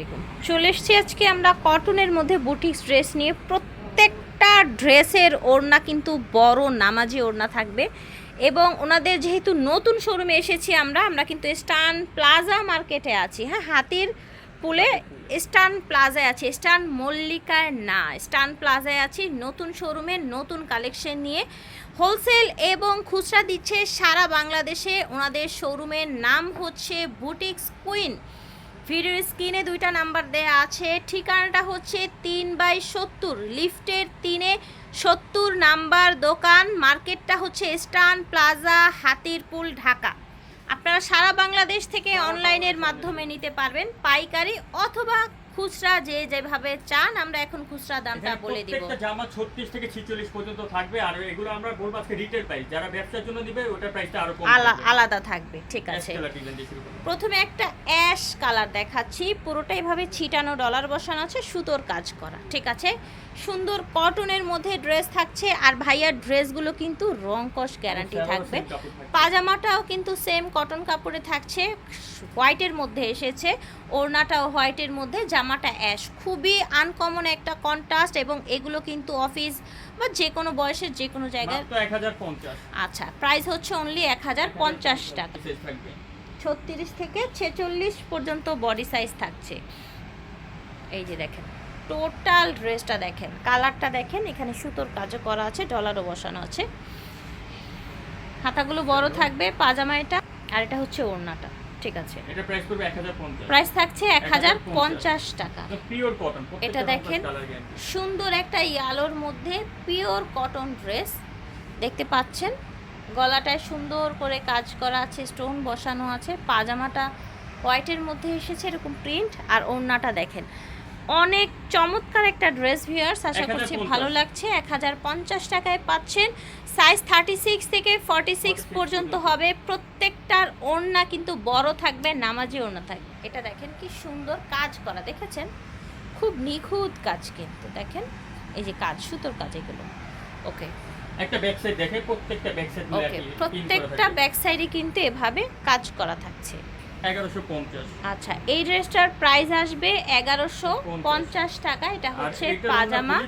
আলাইকুম। চলে এসেছি আজকে আমরা কটনের মধ্যে বুটিক্স ড্রেস নিয়ে। প্রত্যেকটা ড্রেসের ওড়না কিন্তু বড় নামাজি ওড়না থাকবে। এবং ওনাদের যেহেতু নতুন শোরুমে এসেছি আমরা আমরা কিন্তু স্টান প্লাজা মার্কেটে আছি। হ্যাঁ হাতির পুলে স্টান প্লাজায় আছি। স্টান মল্লিকায় না, স্টান প্লাজায় আছি। নতুন শোরুমে নতুন কালেকশন নিয়ে হোলসেল এবং খুচরা দিচ্ছে সারা বাংলাদেশে। ওনাদের শোরুমের নাম হচ্ছে বুটিক্স কুইন। ভিডিওর স্ক্রিনে দুইটা নাম্বার দেয়া আছে। ঠিকানাটা হচ্ছে তিন বাই সত্তর লিফটের তিনে সত্তর নাম্বার দোকান। মার্কেটটা হচ্ছে স্টান প্লাজা হাতিরপুল ঢাকা। আপনারা সারা বাংলাদেশ থেকে অনলাইনের মাধ্যমে নিতে পারবেন পাইকারি অথবা খুচরা যে যেভাবে চান আমরা এখন খুচরা দামটা বলে দিব। প্রত্যেকটা জামা 36 থেকে 46 পর্যন্ত থাকবে আর এগুলো আমরা বলব আজকে রিটেল প্রাইস যারা ব্যবসার জন্য দিবে ওটার প্রাইসটা আরও কম আলাদা আলাদা থাকবে ঠিক আছে। প্রথমে একটা অ্যাশ কালার দেখাচ্ছি পুরোটাই ভাবে ছিটানো ডলার বসানো আছে সুতোর কাজ করা ঠিক আছে? সুন্দর কটনের মধ্যে ড্রেস থাকছে আর ভাইয়ার ড্রেসগুলো কিন্তু রং কস গ্যারান্টি থাকবে। পাজামাটাও কিন্তু সেম কটন কাপড়ে থাকছে হোয়াইটের মধ্যে এসেছে ওড়নাটাও হোয়াইটের মধ্যে জামাটা অ্যাশ খুবই আনকমন একটা কন্ট্রাস্ট এবং এগুলো কিন্তু অফিস বা যে কোনো বয়সের যে কোনো জায়গায় আচ্ছা প্রাইস হচ্ছে অনলি এক হাজার পঞ্চাশ টাকা। ছত্রিশ থেকে ছেচল্লিশ পর্যন্ত বডি সাইজ থাকছে। এই যে দেখেন। টোটাল ড্রেসটা দেখেন কালারটা দেখেন এখানে সুতোর কাজও করা আছে ডলারও বসানো আছে। হাতাগুলো বড় থাকবে পাজামা এটা আর এটা হচ্ছে ওড়নাটা ঠিক আছে। এটা প্রাইস করবে 1050 প্রাইস থাকছে এক হাজার পঞ্চাশ টাকা। পিওর কটন এটা দেখেন। সুন্দর একটা ইয়ালোর মধ্যে পিওর কটন ড্রেস দেখতে পাচ্ছেন? গলাটায় সুন্দর করে কাজ করা আছে স্টোন বসানো আছে পাজামাটা হোয়াইটের মধ্যে এসেছে এরকম প্রিন্ট আর ওড়নাটা দেখেন। অনেক চমৎকার একটা ড্রেস ভিউয়ার্স আশা করছি ভালো লাগছে। এক হাজার পঞ্চাশ টাকায় পাচ্ছেন। সাইজ থার্টি সিক্স থেকে ফর্টি সিক্স পর্যন্ত হবে। প্রত্যেকটার ওড়না কিন্তু বড় থাকবে নামাজি ওড়না থাকবে। এটা দেখেন কি সুন্দর কাজ করা। দেখেছেন? খুব নিখুঁত কাজ কিন্তু। দেখেন? এই যে কাজ সুতোর কাজ এগুলো। ওকে একটা ব্যাক সাইড দেখে প্রত্যেকটা ব্যাক সাইড ওকে প্রত্যেকটা ব্যাক সাইডে কিন্তু এভাবে কাজ করা থাকছে। 1150 আচ্ছা এই ড্রেসটার প্রাইস আসবে এগারোশো পঞ্চাশ টাকা। এটা হচ্ছে পাজামা।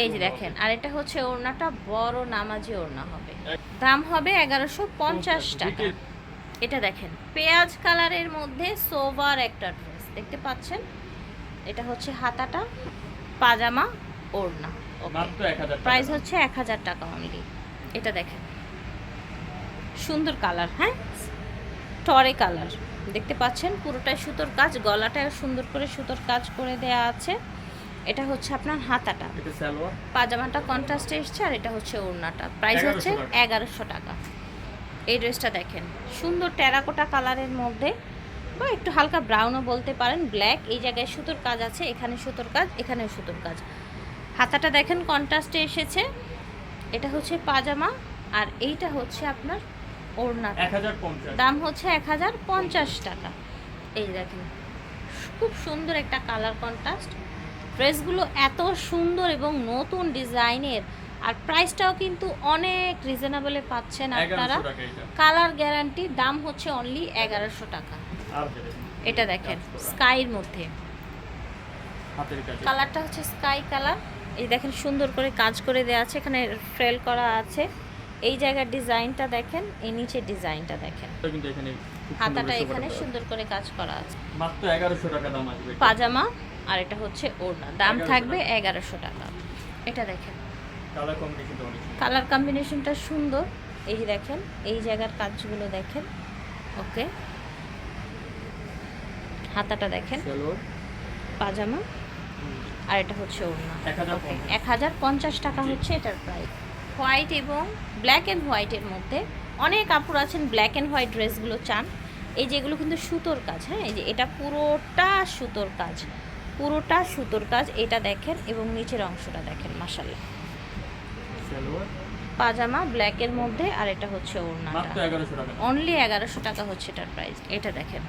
এই যে দেখেন আর এটা হচ্ছে ওড়নাটা বড় নামাজি ওড়না হবে। দাম হবে এগারোশো পঞ্চাশ টাকা। এটা দেখেন পেঁয়াজ কালারের মধ্যে সোভার একটা ড্রেস দেখতে পাচ্ছেন? এটা হচ্ছে হাতাটা পাজামা ওড়না। ওকে মাত্র 1000 প্রাইস হচ্ছে এক হাজার টাকা অনলি এটা দেখেন সুন্দর কালার হ্যাঁ? টরে কালার। দেখতে পাচ্ছেন পুরোটাই সুতোর কাজ গলাটা সুন্দর করে সুতোর কাজ করে দেয়া আছে। এটা হচ্ছে আপনার হাতাটা। পাজামাটা কন্ট্রাস্টে এসছে আর এটা হচ্ছে ওড়নাটা। প্রাইস হচ্ছে এগারোশো টাকা। এই ড্রেসটা দেখেন সুন্দর টেরাকোটা কালারের মধ্যে বা একটু হালকা ব্রাউনও বলতে পারেন ব্ল্যাক এই জায়গায় সুতোর কাজ আছে এখানে সুতোর কাজ এখানেও সুতোর কাজ। হাতাটা দেখেন কন্ট্রাস্টে এসেছে। এটা হচ্ছে পাজামা আর এইটা হচ্ছে আপনার 1050 দাম হচ্ছে এক হাজার পঞ্চাশ টাকা। এই দেখেন খুব সুন্দর একটা কালার কন্ট্রাস্ট ড্রেসগুলো এত সুন্দর এবং নতুন ডিজাইনের। আর প্রাইসটাও কিন্তু অনেক রিজনেবলে পাচ্ছেন আপনারা। 1100 টাকা এটা। কালার গ্যারান্টি দাম হচ্ছে অনলি এগারোশো টাকা। এটা দেখেন স্কাইর মধ্যে। কালারটা হচ্ছে স্কাই কালার এই দেখেন সুন্দর করে কাজ করে দেওয়া আছে। এখানে ফ্রেল করা আছে। এই জায়গার ডিজাইনটা দেখেন এই নিচের ডিজাইনটা দেখেন। কিন্তু এখানে হাতাটা এখানে সুন্দর করে কাজ করা আছে। মাত্র 1100 টাকা দাম আসবে পাজামা আর এটা হচ্ছে ওড়না। দাম থাকবে টাকা। এগারোশো টাকা। এটা দেখেন। কালার কম্বিনেশন অনেক। কালার কম্বিনেশনটা সুন্দর। এই দেখেন এই জায়গার কাজগুলো দেখেন। ওকে। হাতাটা দেখেন। পাজামা। আর এটা হচ্ছে ওড়না। 1050 এক হাজার পঞ্চাশ টাকা হচ্ছে এটার প্রাইস হোয়াইট এবং ব্ল্যাক অ্যান্ড হোয়াইটের মধ্যে অনেক কাপড় আছেন ব্ল্যাক অ্যান্ড হোয়াইট ড্রেসগুলো চান। এই যেগুলো কিন্তু সুতোর কাজ হ্যাঁ? এই যে এটা পুরোটা সুতোর কাজ পুরোটা সুতোর কাজ এটা দেখেন এবং নিচের অংশটা দেখেন মাসাল্লাহ পাজামা ব্ল্যাকের মধ্যে আর এটা হচ্ছে ওড়নাটা। মাত্র 1100 টাকা। অনলি এগারোশো টাকা হচ্ছে এটার প্রাইস এটা দেখেন।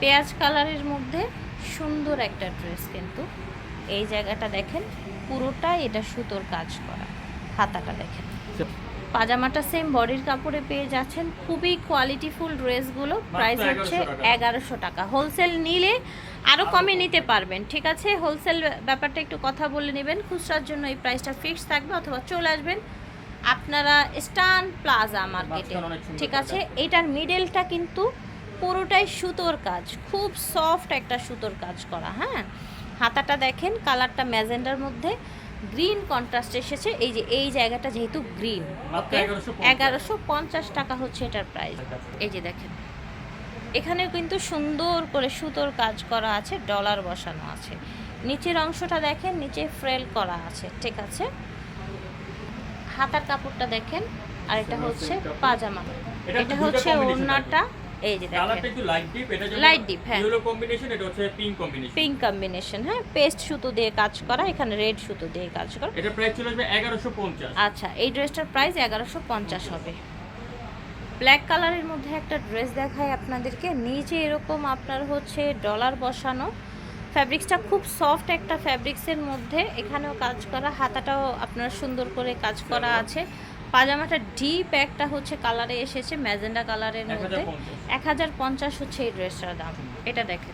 পেঁয়াজ কালারের মধ্যে সুন্দর একটা ড্রেস কিন্তু। এই জায়গাটা দেখেন পুরোটাই এটা সুতোর কাজ করা। হাতাটা দেখেন। পাজামাটা সেম বডির কাপড়ে পেয়ে যাচ্ছেন। খুবই কোয়ালিটিফুল ড্রেসগুলো প্রাইস হচ্ছে এগারোশো টাকা। হোলসেল নিলে আরও কমে নিতে পারবেন। ঠিক আছে? হোলসেল ব্যাপারটা একটু কথা বলে নেবেন। খুচরার জন্য এই প্রাইসটা ফিক্স থাকবে অথবা চলে আসবেন আপনারা স্টান প্লাজা মার্কেটে ঠিক আছে? এটার মিডলটা কিন্তু পুরোটাই সুতোর কাজ। খুব সফট একটা সুতোর কাজ করা হ্যাঁ? হাতাটা দেখেন কালারটা ম্যাজেন্ডার মধ্যে। গ্রিন কন্ট্রাস্ট এসেছে এই যে এই জায়গাটা যেহেতু গ্রিন ওকে এগারোশো পঞ্চাশ। টাকা হচ্ছে এটার প্রাইস এই যে দেখেন এখানে কিন্তু সুন্দর করে সুতোর কাজ করা আছে ডলার বসানো আছে। নিচের অংশটা দেখেন নিচে ফ্রেল করা আছে ঠিক আছে? হাতার কাপড়টা দেখেন আর এটা হচ্ছে পাজামা। এটা এটা হচ্ছে ওড়নাটা এই যে কালারটা দেখেন একটু লাইট ডিপ এটা হ্যাঁ। ইয়েলো কম্বিনেশন এটা হচ্ছে পিঙ্ক কম্বিনেশন পিঙ্ক কম্বিনেশন হ্যাঁ। পেস্ট সুতো দিয়ে কাজ করা এখানে রেড সুতো দিয়ে কাজ করা। এটা প্রাইস চলে আসবে 1150 আচ্ছা এই ড্রেসটার প্রাইস এগারোশো পঞ্চাশ হবে। ব্ল্যাক কালারের মধ্যে একটা ড্রেস দেখায় আপনাদেরকে। নিচে এরকম আপনার হচ্ছে ডলার বসানো। ফ্যাব্রিক্সটা খুব সফট একটা ফ্যাব্রিক্সের মধ্যে। এখানেও কাজ করা হাতাটাও আপনার সুন্দর করে কাজ করা আছে। পাজামাটা ডিপ একটা হচ্ছে কালারে এসেছে ম্যাজেন্ডা কালারের মধ্যে। এক হাজার পঞ্চাশ। হচ্ছে এই ড্রেসটার দাম। এটা দেখেন।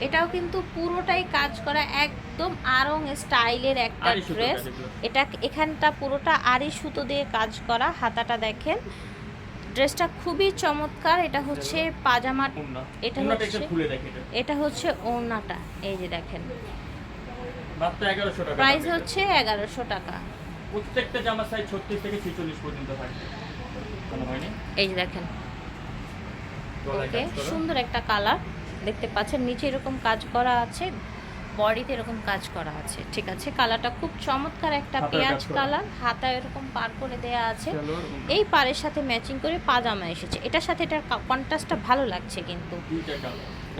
এটাও কিন্তু পুরোটাই কাজ করা একদম আরং স্টাইলের একটা ড্রেস এটা এখানটা পুরোটা আড়ি সুতো দিয়ে কাজ করা হাতাটা দেখেন। ড্রেসটা খুবই চমৎকার। এটা হচ্ছে পাজামা এটা হচ্ছে- এটা। হচ্ছে ওড়নাটা। এই যে দেখেন। মাত্র 1100 টাকা প্রাইস হচ্ছে এগারোশো টাকা। প্রত্যেকটা জামা সাইজ 36 থেকে 46 পর্যন্ত থাকবে। এই যে দেখেন। ওকে সুন্দর একটা কালার দেখতে পাচ্ছেন নিচে এরকম কাজ করা আছে বডিতে এরকম কাজ করা আছে ঠিক আছে? কালারটা খুব চমৎকার একটা পেঁয়াজ কালার হাতা এরকম পার করে দেয়া আছে। এই পারের সাথে ম্যাচিং করে পাজামা এসেছে। এটার সাথে এটার কন্ট্রাস্টটা ভালো লাগছে কিন্তু।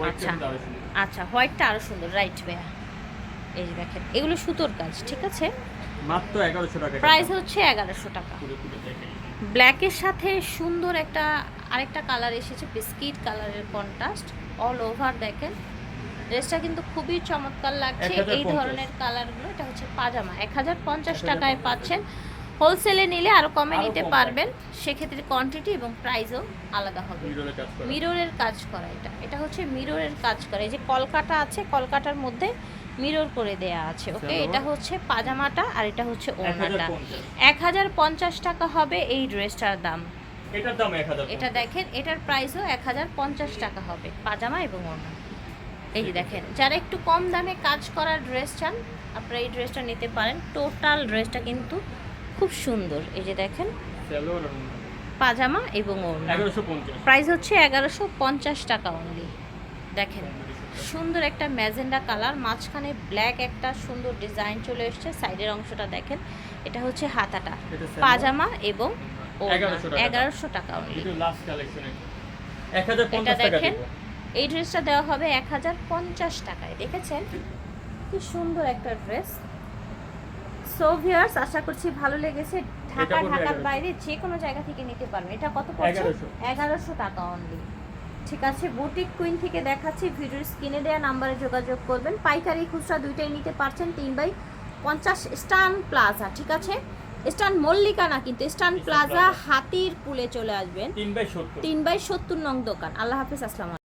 আচ্ছা। কালার আরও সুন্দর। আচ্ছা হোয়াইটটা আরও সুন্দর রাইট বেয়া এই দেখেন এগুলো সুতোর কাজ ঠিক আছে? মাত্র 1100 টাকা প্রাইস হচ্ছে এগারোশো টাকা। পুরো পুরো ব্ল্যাকের সাথে সুন্দর একটা আরেকটা কালার এসেছে বিস্কিট কালারের কন্ট্রাস্ট অল ওভার দেখেন। ড্রেসটা কিন্তু খুবই চমৎকার লাগছে। এই ধরনের কালারগুলো এটা হচ্ছে পাজামা। এক হাজার পঞ্চাশ 1050 টাকায় পাচ্ছেন। হোলসেলে নিলে আরও কমে নিতে পারবেন। সেক্ষেত্রে কোয়ান্টিটি এবং প্রাইসও আলাদা হবে। মিররের কাজ করা। এটা। এটা হচ্ছে মিররের কাজ করা। এই যে কলকাটা আছে কলকাটার মধ্যে মিরর করে দেয়া আছে ওকে এটা হচ্ছে পাজামাটা আর এটা হচ্ছে ওড়নাটা। 1050 এক হাজার পঞ্চাশ টাকা হবে এই ড্রেসটার দাম। এটার দাম 1000 এটা দেখেন এটার প্রাইসও এক হাজার পঞ্চাশ টাকা হবে পাজামা এবং ওড়না। এই যে দেখেন যারা একটু কম দামে কাজ করার ড্রেস চান আপনারা এই ড্রেসটা নিতে পারেন। টোটাল ড্রেসটা কিন্তু খুব সুন্দর। এই যে দেখেন। পাজামা এবং ওড়না। 1150 প্রাইস হচ্ছে এগারোশো পঞ্চাশ টাকা অনলি দেখেন সুন্দর একটা ম্যাজেন্ডা কালার মাঝখানে ব্ল্যাক একটা সুন্দর ডিজাইন চলে এসেছে সাইডের অংশটা দেখেন এটা হচ্ছে হাতাটা পাজামা এবং এগারোশো টাকা। এটা লাস্ট কালেকশন এটা 1050 এটা টাকা দেখেন এই ড্রেসটা দেওয়া হবে এক হাজার পঞ্চাশ টাকায় দেখেছেন? কি সুন্দর একটা ড্রেস সো ভিউয়ার্স আশা করছি ভালো লেগেছে। ঢাকা ঢাকার বাইরে যে কোনো জায়গা থেকে নিতে পারবেন। এটা কত পড়ছে? এগারোশো। টাকা অনলি ঠিক আছে বুটিক কুইন থেকে দেখাচ্ছি ভিডিওর স্ক্রিনে দেওয়া নাম্বারে যোগাযোগ করবেন। পাইকারি খুচরা দুইটাই নিতে পারছেন তিন বাই পঞ্চাশ স্টান প্লাজা ঠিক আছে? স্টান মল্লিকা না কিন্তু স্টান প্লাজা। হাতির পুলে চলে আসবেন। 3 বাই 70 তিন বাই সত্তর নং দোকান। আল্লাহ হাফিজ আসসালাম